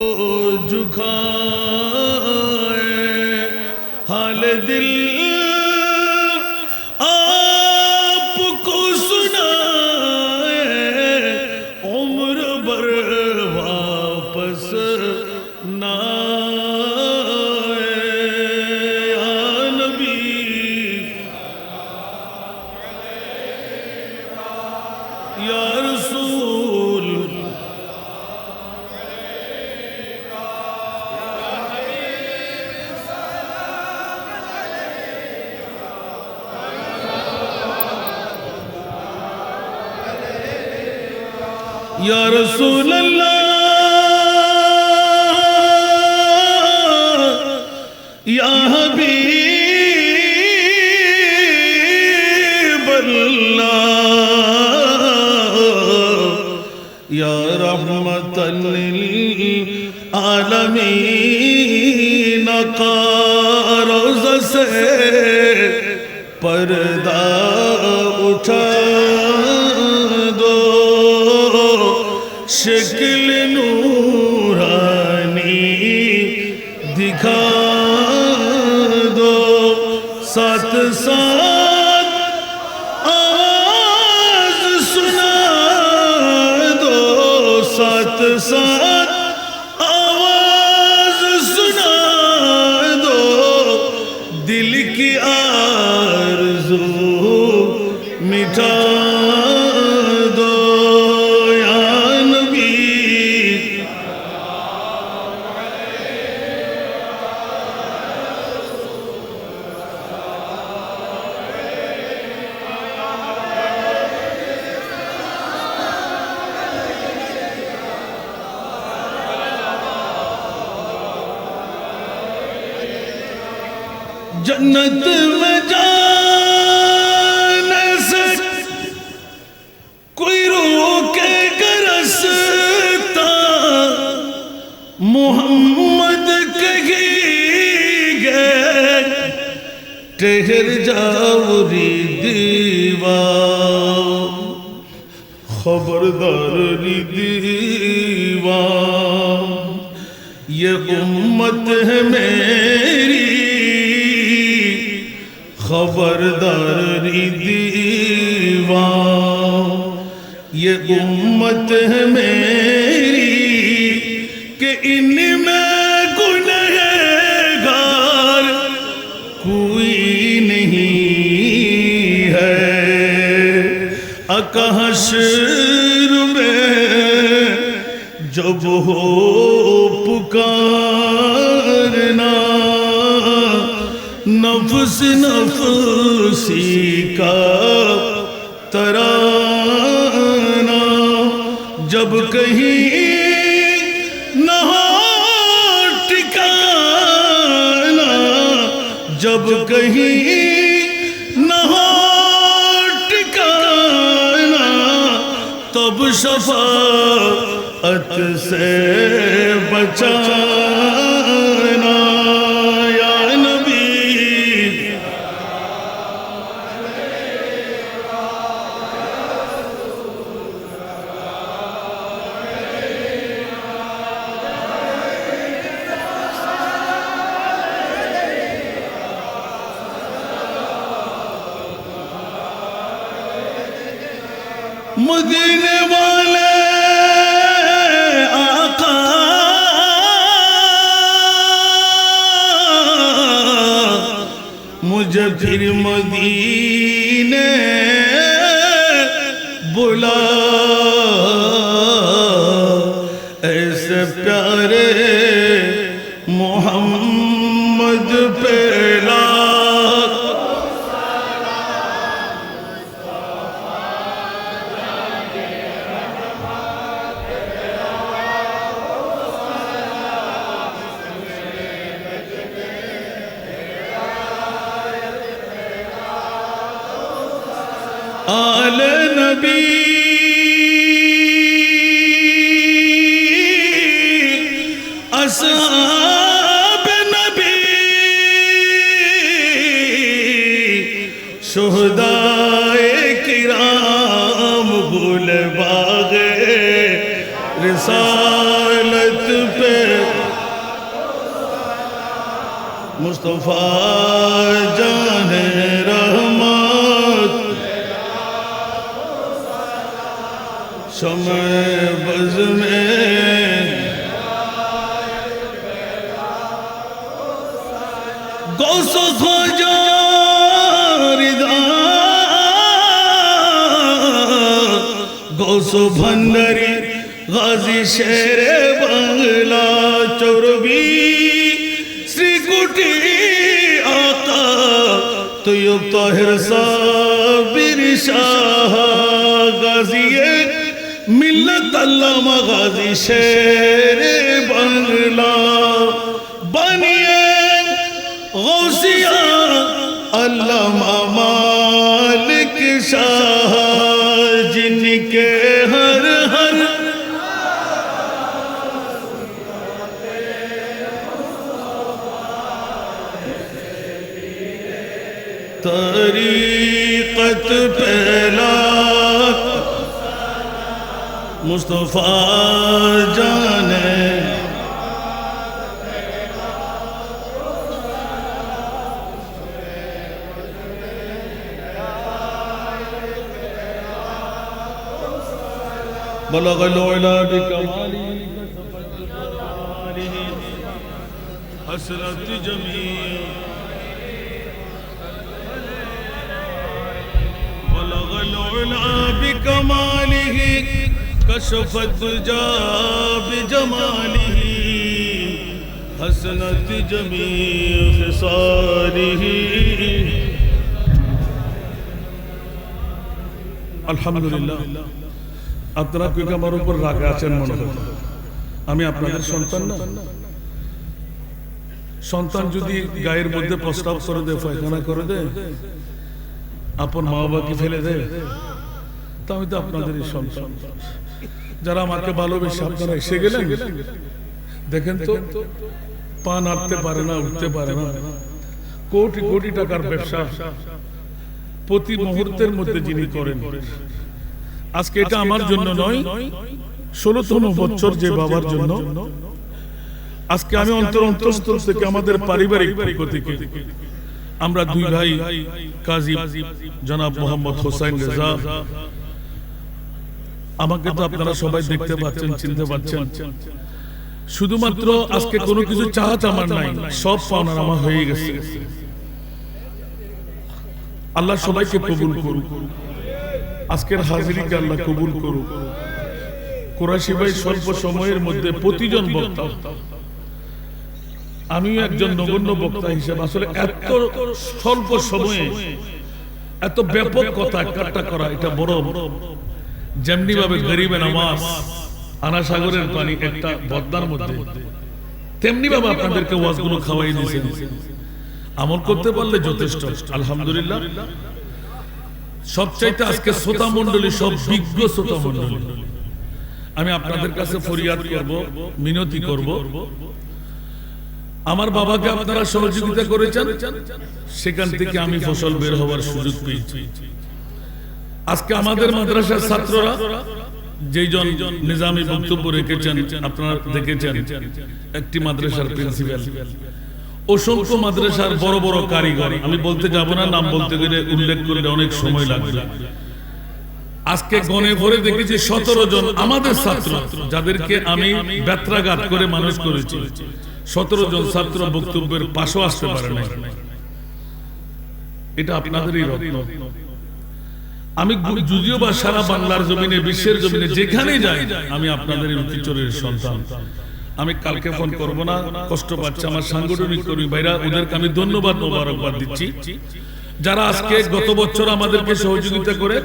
جھکائے حال دل يا رحمة للعالمين قارز سے پردہ اٹھا دو شکل نور जन्नत में دیوا، یہ امت ہے میری کہ ان میں گنہ گار کوئی نہیں ہے۔ اکہشر میں جب ہو پکار نفس نفسی کا ترانہ جب کہیں نہ ٹکانا جب کہیں نہ ٹکانا تب شفاعت سے بچانا اصحاب نبی شہداء کرام بھول باغ رسالت پہ۔ مصطفیٰ جان رحمت۔ شمع بز গৌস গৌস ভণ্ডরী গাজী শের বাংলা চৌরবি। শ্রীকুটি আতা, তৈয়ব তাহের সাবির শাহ গাজী মিল্লত আল্লামা গাজী শের বাংলা। علامہ مالک شاہ جن کے ہر ہر طریقت پہلا مصطفیٰ جانے بلغ العلا بكماله. حسرت جميع. بلغ العلا بكماله. كشف الدجى بجماله. حسنت جميع خصاله. الحمد لله. আপনারা কি আমার উপর রাগে আছেন মনে হয়। আমি আপনাদের সন্তান না। সন্তান যদি গায়ের মধ্যে প্রস্তাব করে দেয়, পায়খানা করে দেয়, আপন মা বাবাকে ফেলে দেয়, তা আমি তো আপনাদেরই সন্তান। যারা আমাকে ভালোবেসে আপনারা এসে গেলেন, দেখেন তো, পা নাড়তে পারে না, উঠতে পারে না। কোটি কোটি টাকার ব্যবসা প্রতি মুহূর্তের মধ্যে যিনি করেন আজকে এটা আমার জন্য নয় ষোলোতম বছর যে বাবার জন্য। আজকে আমি অন্তর অন্তঃস্থল থেকে আমাদের পারিবারিক পক্ষ থেকে আমরা দুই ভাই কাজী জনাব মোহাম্মদ হোসাইন রেজা আমাকে তো আপনারা সবাই দেখতে পাচ্ছেন চিনতে পাচ্ছেন শুধুমাত্র আজকে কোনো কিছু চাহাত আমার নাই সব পাওনার আমার হয়ে গেছে। আল্লাহ সবাইকে কবুল করুক। আজকের হাজিরিকে আল্লাহ কবুল করুক। কোরআশি ভাই স্বল্প সময়ের মধ্যে প্রতিজন বক্তা। আমিও একজন নগণ্য বক্তা হিসেবে আসলে এত স্বল্প সময়ে এত ব্যাপক কথা কাট্টা করা এটা বড়। যেমনি ভাবে গরিবে নামাজ আনা সাগরের পানি একটা বদনার মধ্যে। তেমনি ভাবে আপনাদেরকে ওয়াজগুলো খাওয়াই দিয়েছেন। আমল করতে পারলে যথেষ্ট। আলহামদুলিল্লাহ। সবচাইতে আজকে শ্রোতা মন্ডলী সব বিজ্ঞ শ্রোতা মন্ডলী আমি আপনাদের কাছে ফরিয়াদ করব মিনতি করব। আমার বাবাকে আপনারা সহযোগিতা করেছেন সেখান থেকে আমি ফসল বের হওয়ার সুযোগ পেয়েছি। আজকে আমাদের মাদ্রাসার ছাত্ররা যেই জন নিজামী বক্তব্য রেখেছেন আপনারা দেখেছেন একটি মাদ্রাসার প্রিন্সিপাল অসংখ্য মাদ্রাসার বড় বড় কারিগর। আমি বলতে যাব না, নাম বলতে গেলে উল্লেখ করলে অনেক সময় লাগবে। আজকে গনে ভরে দেখেছি সতেরো জন আমাদের ছাত্র, যাদেরকে আমি ব্যত্রাঘাত করে মানুষ করেছি। সতেরো জন ছাত্র বক্তব্যের পাশও আসতে পারে না এটা আপনাদেরই রত্ন আমি যদিও বা সারা বাংলার জমিনে, বিশ্বের জমিনে যেখানে যাই, আমি আপনাদের এই সন্তান। আমি কালকে ফোন করব না, কষ্ট পাচ্ছে। আমার সাংগঠনিক কর্মী ভাইরা, ওদেরকে আমি ধন্যবাদ, মোবারকবাদ দিচ্ছি। যারা আজকে গত বছর আমাদেরকে সহযোগিতা করে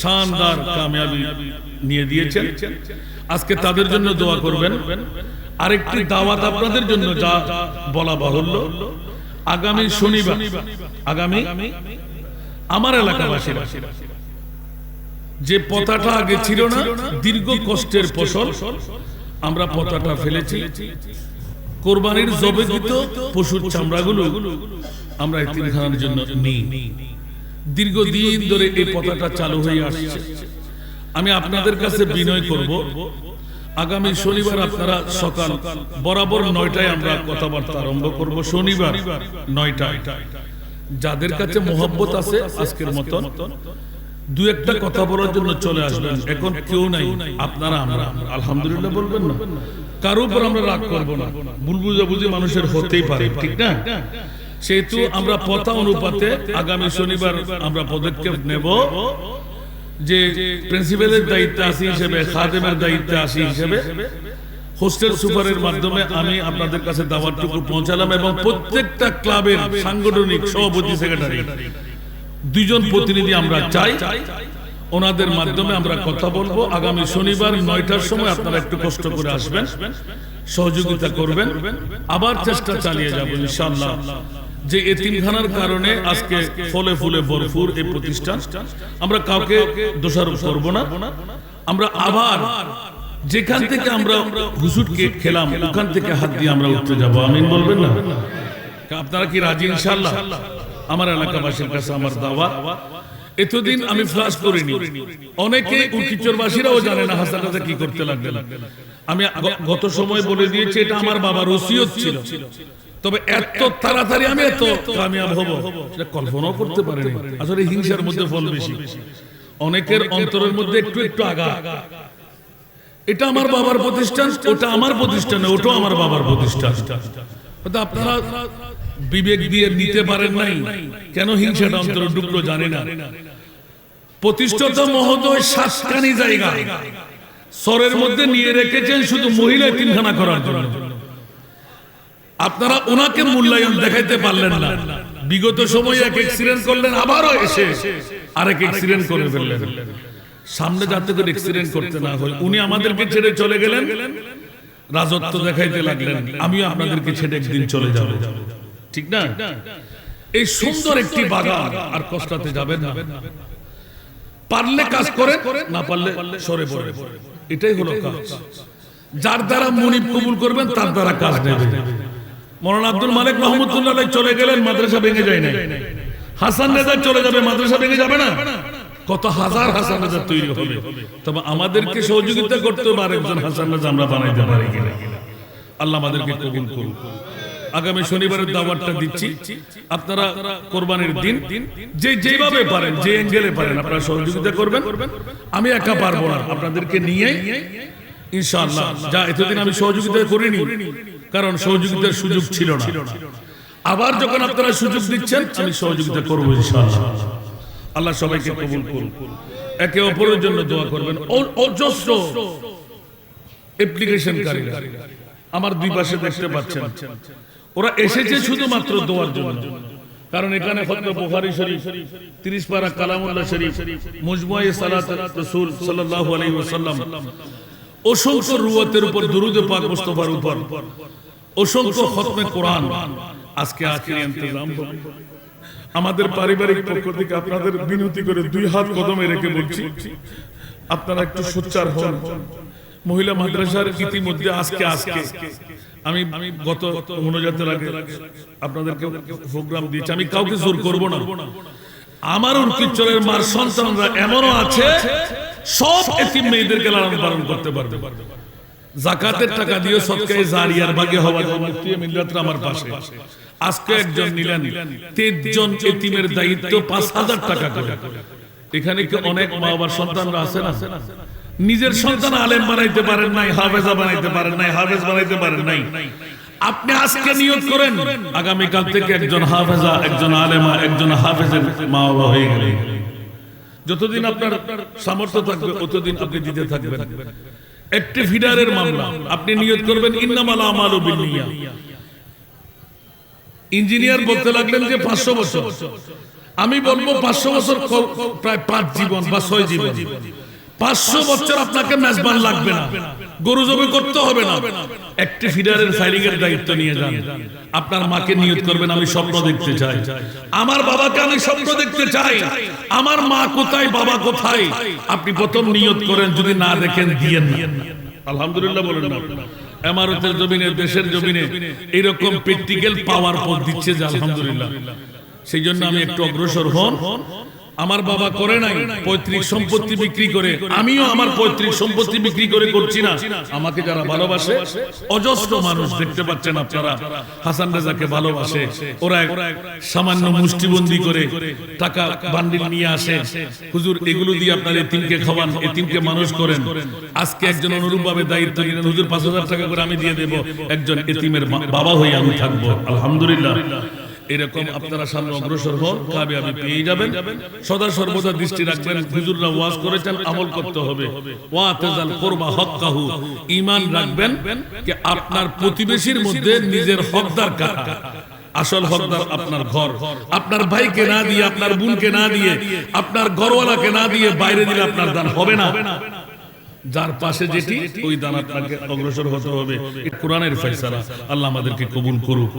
শানদার কামিয়াবি নিয়ে দিয়েছেন, আজকে তাদের জন্য দোয়া করবেন। আরেকটি দাওয়াত আপনাদের জন্য যা বলা বাহুল্য, আগামী শনিবার, আগামী আমার এলাকাবাসীরা, যে পতাটা আগে ছিল না, দীর্ঘ কষ্টের ফসল আমরা পতাটা ফেলেছি। কোরবানির জবেকৃত পশুর চামড়াগুলো। আমরা এই তিনখানার জন্য নিই। দীর্ঘদিন ধরে এই পতাকা চালু হয়ে আসছে। আমি আপনাদের কাছে বিনয় করব। আগামী শনিবার আপনারা সকাল বরাবর নয়টায় আমরা কথাবার্তা আরম্ভ করব। শনিবার নয়টায়। যাদের কাছে মোহব্বত আছে, আজকের মতন। দু একটা কথা বলার জন্য চলে আসবেন। এখন কেউ নাই। আপনারা আমরা। আলহামদুলিল্লাহ বলবেন না। কারও উপর আমরা রাগ করব না। ভুল বুঝাবুঝি মানুষের হতেই পারে। ঠিক না? সেহেতু আমরা পথা অনুপাতে আগামী শনিবার আমরা পদক্ষেপ নেব যে প্রিন্সিপালের দায়িত্বে আসি হিসেবে, খাদেমের দায়িত্বে আসি হিসেবে, হোস্টেল সুপারের মাধ্যমে আমি আপনাদের কাছে দাওয়াতটুকু পৌঁছালাম এবং প্রত্যেকটা ক্লাবের সাংগঠনিক সভাপতি, সেক্রেটারি দুইজন প্রতিনিধি আমরা চাই। ওনাদের মাধ্যমে আমরা কথা বলব। আগামী শনিবার নয়টার সময় আপনারা একটু কষ্ট করে আসবেন। সহযোগিতা করবেন। আবার চেষ্টা চালিয়ে যাব ইনশাআল্লাহ। যে এতিমখানার কারণে আজকে ফলে ফুলে ভরপুর এই প্রতিষ্ঠান। আমরা কাউকে দোষারোপ করব না। আমরা আবার যেখান থেকে আমরা হুসুট কেক খেলাম ওখান থেকে হাত দিয়ে আমরা উঠতে যাব। আমিন বলবেন না? আপনারা কি রাজি ইনশাআল্লাহ? আমার এলাকাবাসীর কাছে আমার দাওয়া। এতদিন আমি ফ্লাশ করিনি। অনেকে উকিচরবাসীরাও জানে না হাসান রাজা কি করতে লাগবে আমি গত সময় বলে দিয়েছি এটা আমার বাবার ওসিয়ত ছিল। তবে এত তাড়াতাড়ি আমি এত কামিয়াব হব সেটা কল্পনাও করতে পারিনি। আসলে হিংসার মধ্যে ফল বেশি। অনেকের অন্তরের মধ্যে একটু একটু আগা এটা আমার বাবার প্রতিষ্ঠান ওটা আমার প্রতিষ্ঠান ওটাও আমার বাবার প্রতিষ্ঠান। আপনারা বিবেক দিয়ে নিতে পারেন নাই। কেন হিংসাটা অন্তর ঢুকলো জানি না। প্রতিষ্ঠিত মহোদয় সাতখানি জায়গা। সরের মধ্যে নিয়ে রেখেছেন শুধু মহিলা তিনখানা করার জন্য। আপনারা ওনাকে মূল্যায়ন দেখাইতে পারলেন না। বিগত সময়ে এক এক্সিডেন্ট করলেন, আবারও এসে আরেক এক্সিডেন্ট করে ফেললেন। সামনে যাতে করে এক্সিডেন্ট করতে না হয়। উনি আমাদেরকে ছেড়ে চলে গেলেন। রাজত্ব দেখাইতে লাগলেন। আমিও আপনাদেরকে ছেড়ে একদিন চলে যাব। ঠিক না? এই সুন্দর একটি বাগান। আর কষ্টাতে যাবেন না। পারলে কাজ করে না পারলে সরে পড়ে এটাই হলো কাজ। যার দ্বারা মনিব কবুল করবেন তার দ্বারা কাজ নেবে। মৌলানা আব্দুল মালিক রহমতুল্লাহ চলে গেলেন মাদ্রাসা ভেঙে যায় না হাসান রেজা চলে যাবে মাদ্রাসা ভেঙে যাবে না? কত হাজার হাসান রেজা তৈরি হবে। তবে আমাদেরকে সহযোগিতা করতে হবে আরেকজন হাসান রেজা আমরা বানাইতে পারি কিনা আল্লাহ আমাদেরকে কবুল করুন আগামী শনিবারের দাওয়াতটা দিচ্ছি। আপনারা কোরবানির দিন যে যেভাবে পারেন যে অ্যাঙ্গেলে পারেন আপনারা সহযোগিতা করবেন। আমি একা পারব না। আপনাদেরকে নিয়ে ইনশাআল্লাহ। যা এতদিন আমি সহযোগিতা করিনি কারণ সহযোগিতার সুযোগ ছিল না। আবার যখন আপনারা সুযোগ দিচ্ছেন আমি সহযোগিতা করব ইনশাআল্লাহ। আল্লাহ সবাইকে কবুল করুন। একে অপরের জন্য দোয়া করবেন। অ- অ্যাপ্লিকেশন অ্যাপ্লিকেশনকারীরা আমার দুই পাশে দেখতে পাচ্ছেন ওরা এসেছে শুধুমাত্র দোয়ার জন্য। কারণ এখানে ফতহ বুখারী শরীফ 30 পারা কালামুল্লাহ শরীফ মুজমুয়ে সালাত রাসূল সাল্লাল্লাহু আলাইহি ওয়াসাল্লাম। অসংখ্য রুয়াতের উপর উপর। খতমে কোরআন। আজকে। আমাদের পারিবারিক পক্ষ থেকে আপনাদের বিনতি করে দুই হাত কদমে রেখে বলছি, আপনারা একটু সোচ্চার হন। মহিলা মাদ্রাসার ইতিমধ্যে আজকে আজকে। আমি আমি গত মনোজাতের আগে আপনাদেরকে প্রোগ্রাম দিয়েছি। আমি কাউকে জোর করব না। আমার উর্কিচরের মার সন্তানরা এমনও আছে, সব এতিম মেয়েদেরকে লালন পালন করতে পারবে। জাকাতের টাকা দিয়ে সৎকায় জারিয়ার ভাগে হওয়া মুফতি মিল্লাতরা আমার পাশে। আজকে একজন নিলেন। তেজন এতিমের দায়িত্ব পাঁচ হাজার টাকা করে। এখানে কি অনেক মা বাবার সন্তানরা আছে না? নিজের সন্তান আলেম বানাইতে পারেন নাই, হাফেজা বানাইতে পারেন নাই, হাফেজ বানাইতে পারেন নাই। আপনি আজকে নিয়োগ করেন, আগামীকাল থেকে একজন হাফেজা, একজন আলেমা, একজন হাফেজের মা বাবা হয়ে গেলেন। যতদিন আপনার সামর্থ্য থাকবে ততদিন আপনি দিতে থাকবেন। একটি ফিডারের মামলা, আপনি নিয়োগ করবেন, ইন্নামাল আমাল বিনিয়া ইঞ্জিনিয়ার বলতে লাগলেন যে পাঁচশো বছর। আমি বলব পাঁচশো বছর প্রায় পাঁচ জীবন বা ছয় জীবন। পাঁচশো বছর আপনাকে মেজবান লাগবে না। গরু জমি করতে হবে না। একটি ফিডারের ফাইলিং এর দায়িত্ব নিয়ে যান। আপনার মাকে নিয়োগ করবেন আমি স্বপ্ন দেখতে চাই। আমার বাবাকে আমি স্বপ্ন দেখতে চাই। আমার মা কোথায় বাবা কোথায়? আপনি প্রথম নিয়ত করেন যদি না দেখেন দিয়েন আলহামদুলিল্লাহ বলেন না। এমারতের জমিনে দেশের জমিনে এরকম প্র্যাকটিক্যাল পাওয়ার পথ দিচ্ছে যে আলহামদুলিল্লাহ। সেই জন্য আমি একটু অগ্রসর হন। আমার বাবা করে নাই পৈতৃক সম্পত্তি বিক্রি করে। আমিও আমার পৈতৃক সম্পত্তি বিক্রি করে করছি না। আমাকে যারা ভালোবাসে অজস্র মানুষ দেখতে পাচ্ছেন আপনারা। হাসান রেজাকে ভালোবাসে। ওরা সামান্য মুষ্টিবন্দি করে টাকা বান্ডিল নিয়ে আসে। হুজুর এগুলো দিয়ে আপনার এতিমকে খাওয়ান এতিমকে মানুষ করেন। আজকে একজন অনুরূপ ভাবে দায়িত্ব নিলেন। হুজুর পাঁচ হাজার টাকা করে আমি দিয়ে দেব। একজন এতিমের বাবা হয়ে আমি থাকব। আলহামদুলিল্লাহ। এরকম আপনারা সামনে অগ্রসর হন আমি পেয়ে যাবেন। সদা সর্বদা দৃষ্টি রাখবেন হুজুররা ওয়াজ করেছেন আমল করতে হবে। ওয়া তাজাল করবা হক্কাহু ঈমান রাখবেন যে আপনার প্রতিবেশীর মধ্যে নিজের হকদার কারা আসল হকদার আপনার ঘর আপনার ভাইকে না দিয়ে আপনার বোনকে না দিয়ে আপনার ঘরওয়ালাকে না দিয়ে বাইরে দিলে আপনার দান হবে না। যার পাশে যেটি ওই দান আপনাকে অগ্রসর হতে হবে। কোরআনের ফয়সালা আল্লাহ আমাদেরকে কবুল করুক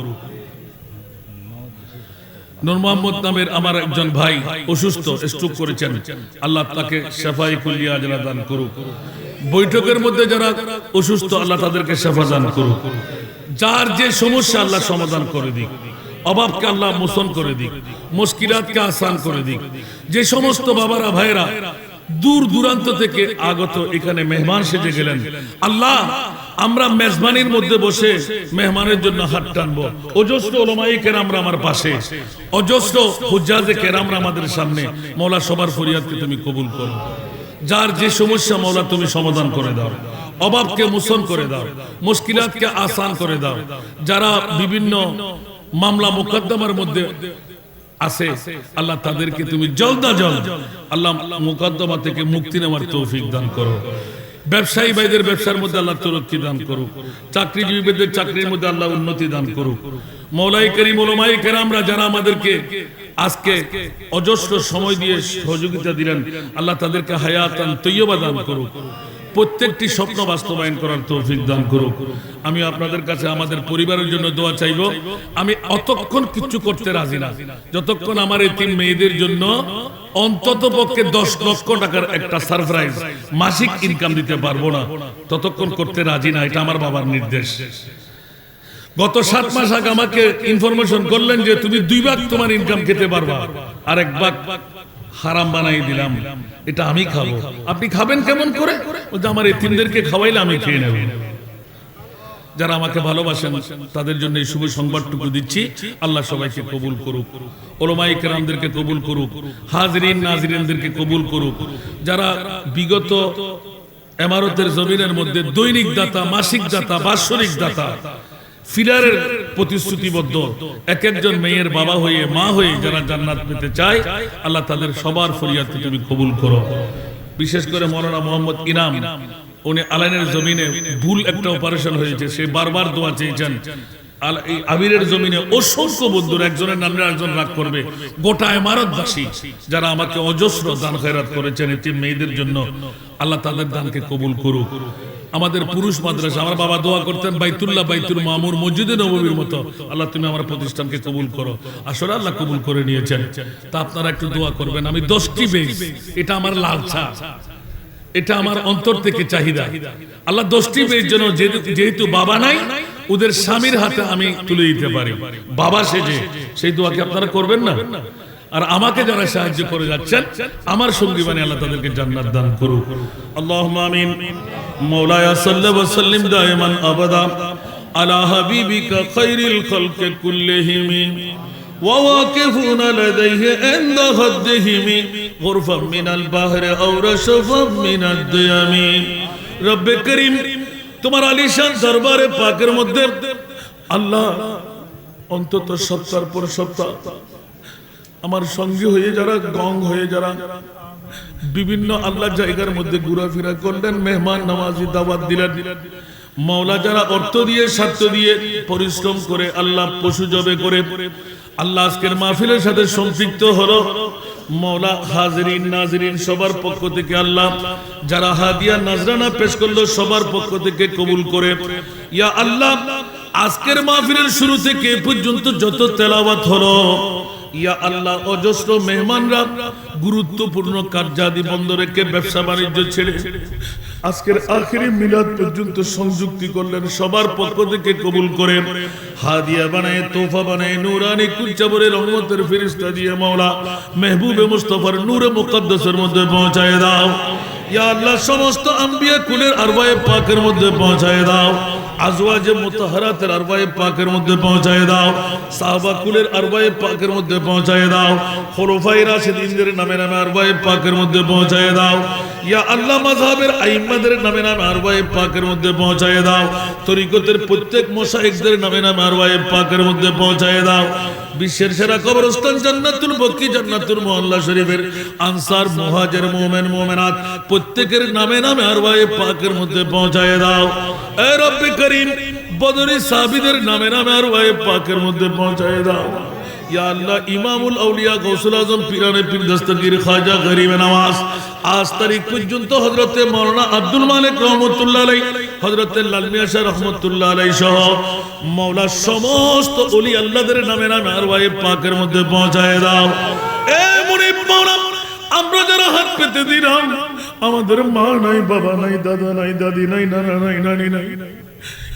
যারা যে সমস্যা, আল্লাহ সমাধান করে দিক। অভাবকে আল্লাহ মোচন করে দিক। মুশকিলাতকে আসান করে দিক। যে সমস্ত বাবারা ভাইরা দূর দূরান্ত থেকে আগত, এখানে মেহমান সেজে গেলেন। আল্লাহ আমরা মেজবানির মধ্যে বসে মেহমানের জন্য হাত টানবো। অজস্র ওলমাই কেরামরা আমার পাশে। অজস্র হুজ্জাজে কেরামরা আমাদের সামনে। মৌলা সবার ফরিয়াদকে তুমি কবুল করো। যার যে সমস্যা মৌলা তুমি সমাধান করে দাও। অভাবকে মোচন করে দাও। মুশকিলাতকে আসান করে দাও। যারা বিভিন্ন মামলা মোকদ্দমার মধ্যে আছে, আল্লাহ তাদেরকে তুমি জলদা জল, আল্লাহ মুকদ্দমা থেকে মুক্তি নেওয়ার তৌফিক দান করো। ব্যবসায়ী ভাইদের ব্যবসার মধ্যে আল্লাহ তরক্কি দান করুক। চাকরিজীবীদের চাকরির মধ্যে আল্লাহ উন্নতি দান করুক। মৌলাই করিম, ওলমাই কেরামরা যারা আমাদেরকে আজকে অজস্র সময় দিয়ে সহযোগিতা দিলেন, আল্লাহ তাদেরকে হায়াতান তৈয়বা দান করুক। প্রত্যেকটি স্বপ্ন বাস্তবায়ন করার তৌফিক দান করুক। আমি আপনাদের কাছে, আমাদের পরিবারের জন্য দোয়া চাইব। আমি অতক্ষণ কিচ্ছু করতে রাজি না। যতক্ষণ আমার এই তিন মেয়েদের জন্য অন্তত পক্ষে দশ লক্ষ টাকার একটা সারপ্রাইজ মাসিক ইনকাম দিতে পারব না, ততক্ষণ করতে রাজি না, এটা আমার বাবার নির্দেশ। গত সাত মাস আগে আমাকে ইনফরমেশন করলেন যে তুমি দুই ভাগ তোমার ইনকাম খেতে পারবা আর এক ভাগ হারাম বানাই দিলাম। এটা আমি খাব। আপনি খাবেন কেমন করে? আমার এতিমদেরকে খাওয়াইলে আমি খেয়ে নেব। যারা আমাকে ভালোবাসেন, তাদের জন্য এই শুভ সংবাদটুকু দিচ্ছি। আল্লাহ সবাইকে কবুল করুক। ওলমাই কেরামদেরকে কবুল করুক। হাজরিন, নাজরিনদেরকে কবুল করুক। যারা বিগত এমারতের জমিনের মধ্যে দৈনিক দাতা, মাসিক দাতা, বাৎসরিক দাতা ফিলারের প্রতিশ্রুতিবদ্ধ। এক একজন মেয়ের বাবা হয়ে, মা হয়ে যারা জান্নাত পেতে চায়, আল্লাহ তাদের সবার ফরিয়াদকে তুমি কবুল করো। বিশেষ করে মৌলানা মোহাম্মদ ইনাম, উনি আলাইনের জমিনে ভুল একটা অপারেশন হয়েছে, সে বারবার দোয়া চেয়েছেন। আমিরের জমিনে অসংখ্য বন্ধুর, একজনের নামে একজন রাগ করবে। গোটা ইমারতবাসী যারা আমাকে অজস্র দান খয়রাত করেছেন এটি মেয়েদের জন্য, আল্লাহ তাদের দানকে কবুল করুক। আমাদের পুরুষ মাদ্রাসা, আমার বাবা দোয়া করতেন বাইতুল্লাহ, বাইতুল মামুর মসজিদে নববীর মতো। আল্লাহ তুমি আমার প্রতিষ্ঠানকে কবুল করো। আসলে আল্লাহ কবুল করে নিয়েছেন। তা আপনারা একটু দোয়া করবেন। আমি দশটি বেশ। এটা আমার লালসা এটা আমার অন্তর থেকে চাহিদা। আল্লাহ দশটি জন্য যেহেতু- যেহেতু বাবা নাই, ওদের স্বামীর হাতে আমি তুলে দিতে পারি। বাবা সেজে। সেই দোয়াকে আপনারা করবেন না? আর আমাকে যারা সাহায্য করে যাচ্ছেন, আমার সঙ্গী মানে আল্লাহ তাদেরকে জান্নাত দান করুক। আল্লাহ আমিন। মাওলায়া সাল্লাল্লাহু ওয়া সাল্লিম দাইমান আবাদা আলা হাবিবিকা খাইরিল খালকি কুল্লিহিম وواقفون لديه عند خدهم غرفا من البحر أو رشفا من الديم رب করিম তোমার আলিশান দরবারে পাকের মধ্যে আল্লাহ অন্তত সপ্তাহ পর সপ্তাহ আমার সঙ্গী হয়ে যারা গং হয়ে যারা বিভিন্ন আল্লাহ জায়গার মধ্যে ঘোরাফেরা করলেন, মেহমান নামাজি দাওয়াত দিলেন। মাওলা যারা অর্থ দিয়ে, স্বার্থ দিয়ে পরিশ্রম করে আল্লাহ পশু জবে করে। আল্লাহ আজকের মাহফিলের সাথে সম্পৃক্ত হলো মৌলা হাজরিন, নাজরিন সবার পক্ষ থেকে আল্লাহ। যারা হাদিয়া, নাজরানা পেশ করল সবার পক্ষ থেকে কবুল করে। ইয়া আল্লাহ, আজকের মাহফিলের শুরু থেকে পর্যন্ত যত তেলাওয়াত হলো ইয়া আল্লাহ অজস্র মেহমানরা, গুরুত্বপূর্ণ কার্যাদি ব্যবসা বাণিজ্য ছেড়ে আজকের আখেরি মিলাদ পর্যন্ত সংযুক্তি করলেন, সবার পক্ষ থেকে কবুল করে। হাদিয়া বানায় তোফা বানায়, নুরানি কুচ্চাবরে রহমতের ফেরিস্তা দিয়ে মাওলা, মেহবুবে মুস্তফার নূরে মুকদ্দাসের মধ্যে পৌঁছায় দাও। ইয়া সমস্ত আম্বিয়া কুলের আরবায়ে পাকের মধ্যে পৌঁছায় দাও। আজওয়াজে মুতাহারাতের আরবায়ে পাকের মধ্যে পৌঁছায় দাও। সাহাবা কুলের আরবায়ে পাকের মধ্যে পৌঁছায় দাও। খোলফায়ে রাশিদিনদের নামে নামে আরবায়ে পাকের মধ্যে পৌঁছায় দাও। ইয়া আল্লাহ মাযহাবের আইম্মাদের নামে নামে আরবায়ে পাকের মধ্যে পৌঁছায় দাও। তরিকতের প্রত্যেক মোশাইখদের নামে নামে আরবায়ে পাকের মধ্যে পৌঁছায় দাও। বিশ্বের সেরা কবরস্থান জান্নাতুল বক্কি জান্নাতুল মহল্লা শরীফের আনসার মুহাজির মুমিন, মুমিনাত, প্রত্যেকের নামে নামে আরবায়ে পাকের মধ্যে পৌঁছায় দাও। এ রব্বি করিম বদরি সাহাবীদের নামে নামে আরবায়ে পাকের মধ্যে পৌঁছায় দাও। মাওলা সমস্ত আল্লাহদের নামে নামে আরওয়ায়ে পাকের মধ্যে পৌঁছায় দাও। আমরা যারা হাত পেতে দিলাম, আমাদের মা নাই, বাবা নাই, দাদা নাই, দাদি নাই, নানা নাই, নানি নাই।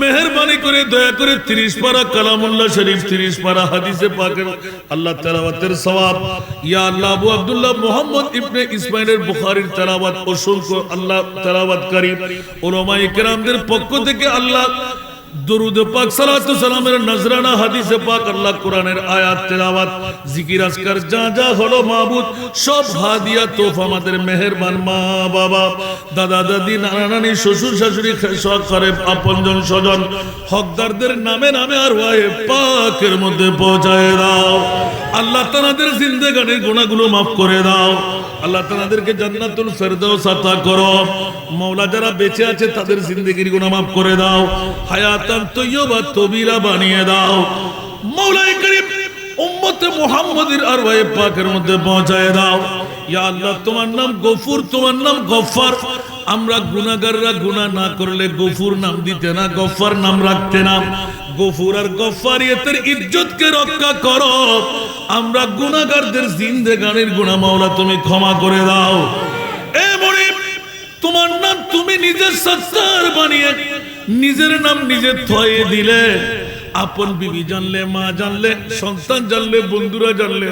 মেহরবানি করে, দয়া করে 30 পারা কালামুল্লাহ শরীফ 30 পারা হাদিসে পাকের আল্লাহ তালাবাতের সবাব ইয়া আল্লাহ আবু আব্দুল্লাহ মোহাম্মদ ইবনে ইসমাইলের বুখারির তালাবাত অসংখ্য আল্লাহ তেলাওয়াতকারী। উলামায়ে কেরামদের পক্ষ থেকে আল্লাহ দরুদ পাক সালাতু সালামের নজরানা হাদিসে পাক আল্লাহ কোরআনের আয়াত, তেলাওয়াত, জিকির, আজকার, যা যা হলো মাবুদ, সব হাদিয়া, তোফা আমাদের মেহেরবান মা বাবা দাদা, দাদি নানা নানি শ্বশুর, শাশুড়ি আপনজন, স্বজন, হকদারদের নামে নামে আর পাকের মধ্যে পৌঁছায় দাও। আল্লাহ তানাদের জিন্দেগানির গুণাগুলো মাফ করে দাও। আল্লাহ তাদেরকে জান্নাতুল ফেরদাউস আতা করো। যারা বেঁচে আছে তাদের জিন্দেগির গুনাহ মাফ করে দাও। হায়াতান তৈয়বা তবিরা বানিয়ে দাও। মওলাই করিম উম্মতে মুহাম্মাদের আরওয়ায়ে পাকের মধ্যে পৌঁছায় দাও। ইয়া আল্লাহ, তোমার নাম গফুর, তোমার নাম গফফার। আমরা গুনাহগাররা গুনাহ না করলে গফুর নাম দিতে না, গফফার নাম রাখতে না। গফুর আর গফফারিয়তের ইজ্জতকে রক্ষা করো। আমরা গুনাহগারদের জিন্দেগানির গুনাহ মাওলা, তুমি ক্ষমা করে দাও। এ মরিব তোমার নাম তুমি নিজের সত্তার বানিয়ে নিজের নাম নিজে থয়ে দিলে। আপন বিবি জানলে, মা জানলে, সন্তান জানলে, বন্ধুরা জানলে।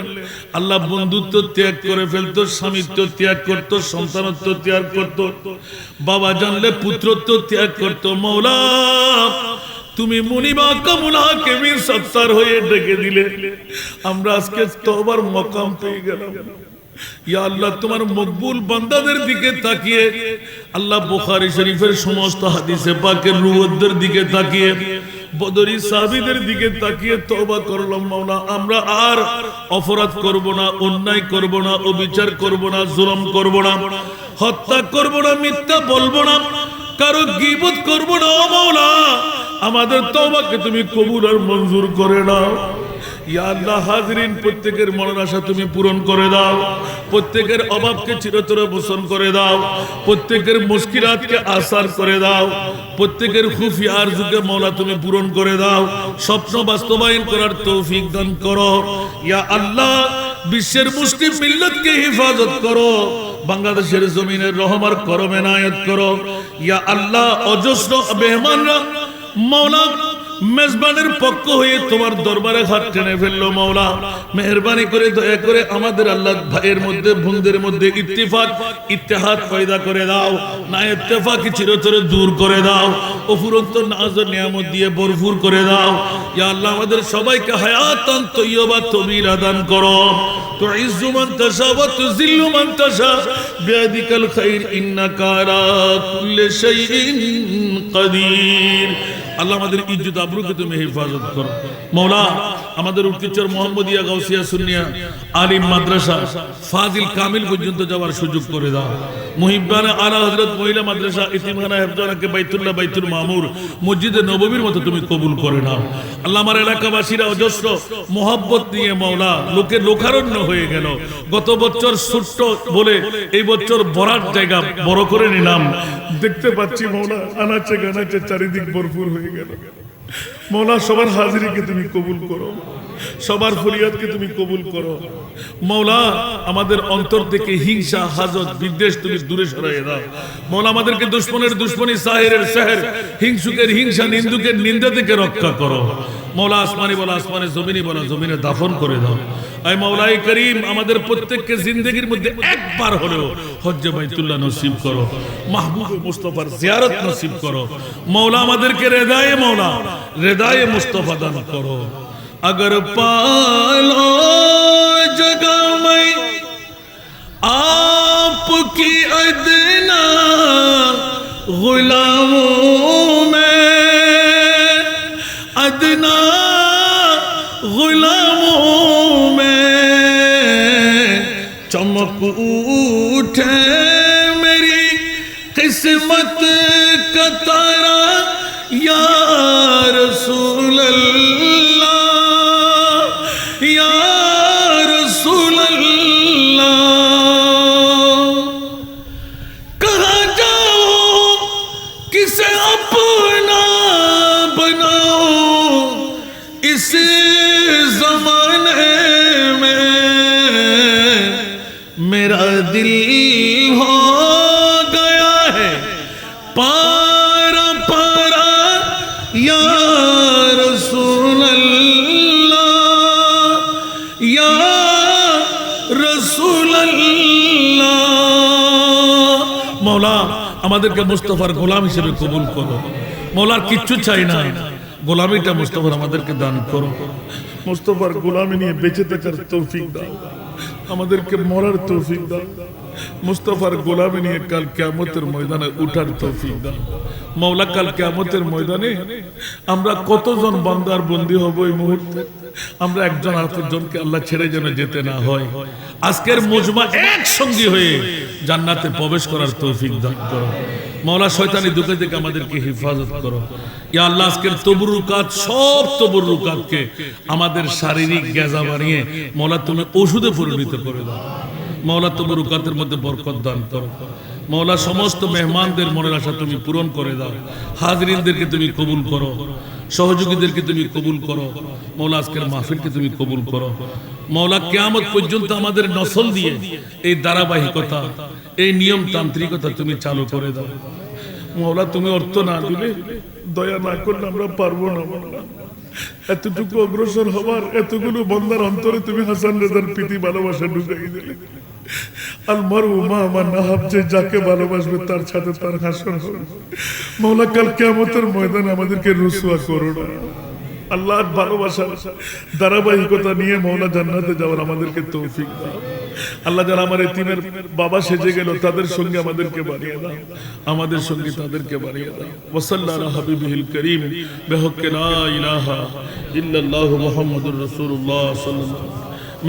আল্লাহ বন্ধুত্ব ত্যাগ করে ফেলতো, স্বামিত্ব ত্যাগ করত, সন্তানত্ব ত্যাগ করত। বাবা জানলে, পুত্রত্ব ত্যাগ করত। মৌলা, তুমি মুনিবা কামুলা কেমির সত্তার হয়ে ডেকে দিলে। আমরা আজকে তোবার মকাম পেয়ে গেলাম। না, অন্যায় করব না, অবিচার করব না, জুলুম করব না, হত্যা করব না, মিথ্যা বলব না, কারও গীবত করব না আমাদের তওবাকে তুমি কবুল আর মঞ্জুর করে নাও। প্রত্যেকের আশা তুমি পূরণ করে দাও। প্রত্যেকের অভাবকে করে দাও। প্রত্যেকের আসার করে দাও। প্রত্যেকের আর যুগে মৌলা তুমি পূরণ করে দাও। স্বপ্ন বাস্তবায়ন করার তৌফিক দান করো। ইয়া আল্লাহ, বিশ্বের মুসলিম মিল্লতকে হেফাজত করো। বাংলাদেশের জমিনের রহমার করো মেনায়ত করো। ইয়া আল্লাহ, অজস্র মেহমানরা মৌলা মেজবানের পক্ষ হয়ে তোমার দরবারে হাত টেনে ফেললো মৌলা মেহরবানি করে দয়া করে আমাদের আল্লাহ ভাইয়ের মধ্যে বোনদের মধ্যে ইত্তেফাক ইত্তেহাদ পয়দা করে দাও না ইত্তেফাকি চিরতরে দূর করে দাও অফুরন্ত নাজ ও নিয়ামত দিয়ে ভরপুর করে দাও ইয়া আল্লাহ আমাদের সবাইকে হায়াতান তৈয়বা তবিল আদান করো تعز من تشاء وتذل من تشاء بيدك الخير إنك على كل شيء قدير আল্লাহ আমাদের ইজ্জত আবরুকে তুমি হেফাজত করো। মৌলা, আমাদের উত্তিচর মোহাম্মদিয়া গাউসিয়া সুন্নিয়া আলিম মাদ্রাসা ফাজিল কামিল পর্যন্ত যাওয়ার সুযোগ করে দাও। আলা হযরত মহিলা মাদ্রাসা হেফজানাকে বাইতুল্লাহ বাইতুল মামুর মসজিদে নববীর মতো তুমি কবুল করে নাও। আল্লাহ আমার এলাকাবাসীরা অজস্র মোহাব্বত নিয়ে মাওলা লোকে লোকারণ্য হয়ে গেল। গত বছর ছোট্ট বলে এই বছর বরার জায়গা বড় করে নিলাম। দেখতে পাচ্ছি মৌলা, আনাচে গানাচে চারিদিক ভরপুর হয়ে গেল মৌলা সবার হাজিরিকে তুমি কবুল করো। সবার ফরিয়াদকে তুমি কবুল করো। মৌলা, আমাদের অন্তর থেকে হিংসা, হাজত, বিদ্বেষ তুমি দূরে সরাই দাও। মৌলা, আমাদেরকে দুশ্মনের দুশ্মনী, সাহেরের সাহের, হিংসুকের হিংসা, নিন্দুকের নিন্দা থেকে রক্ষা করো। মৌলা আসমানি বলো আসমানি জমিনি বলো, জমিনে দাফন করে দাও। আই মৌলাই করিম, আমাদের প্রত্যেককে জিন্দগির মধ্যে একবার হলেও হজ্জে বাইতুল্লাহ নসিব করো, মাহবুব মুস্তফার জিয়ারত নসিব করো। মৌলা আমাদেরকে রেদায়ে মৌলা, রেদায়ে মুস্তফা দান করো। আগর পালো জগামাই آپ کی ادنا अदना गुलामों में चमक उठे मेरी किस्मत আমাদেরকে মুস্তফার গোলাম হিসেবে কবুল করো। মৌলার কিচ্ছু চাই না। গোলামিটা মুস্তফার আমাদেরকে দান করো। মুস্তফার গোলামি নিয়ে বেঁচে থাকার তৌফিক দাও। আমাদেরকে মরার তৌফিক দাও। মুস্তফার গোলামি নিয়ে কাল কেয়ামতের ময়দানে উঠার তৌফিক দাও মৌলা কাল কেয়ামতের ময়দানে আমরা কতজন বান্দার বন্দী হব এই মুহূর্তে? আমরা একজন আরেকজনকে আল্লাহ ছেড়ে যেন যেতে না হয়। আজকের মজমা একসঙ্গী হয়ে জান্নাতে প্রবেশ করার তৌফিক দান করো। মৌলা শয়তানি দুঃখে থেকে আমাদেরকে হেফাজত করো। ইয়া আল্লাহ, আজকের তবরুকাত সব তবরুকাতকে আমাদের শারীরিক গেজা বানিয়ে মৌলা তুমি ওষুধে পরিণত করে দাও। মৌলা তবরুকাতের মধ্যে বরকত দান করো। মৌলা, সমস্ত মেহমানদের মনের আশা তুমি পূরণ করে দাও। হাজরিনদেরকে তুমি কবুল করো। সহযোগীদেরকে তুমি কবুল করো। মৌলা, আজকের মাহফিলকে তুমি কবুল করো। মৌলা, কেয়ামত পর্যন্ত আমাদের নসল দিয়ে এই ধারাবাহিকতা, এই নিয়ম তান্ত্রিকতা তুমি চালু করে দাও। মৌলা, তুমি অর্থ না দিলে দয়া না করলে আমরা পারব না। এতটুকু অগ্রসর হবার, এতগুলো বন্দার অন্তরে তুমি হাসান রেজার প্রীতি, ভালোবাসা ঢুকাই দিলে। ধারাবাহিকতা নিয়ে মৌলা জান্নাতে যাওয়ার আমাদেরকে তৌফিক আল্লাহ যারা আমার এতিমের বাবা সেজে গেল, তাদের সঙ্গে আমাদেরকে বানিয়ে দাও। আমাদের সঙ্গে তাদেরকে বানিয়ে দাও। ওয়াসাল্লাহ হাবিবিল করিম বেহকে লা ইলাহা ইল্লাল্লাহু মুহাম্মাদুর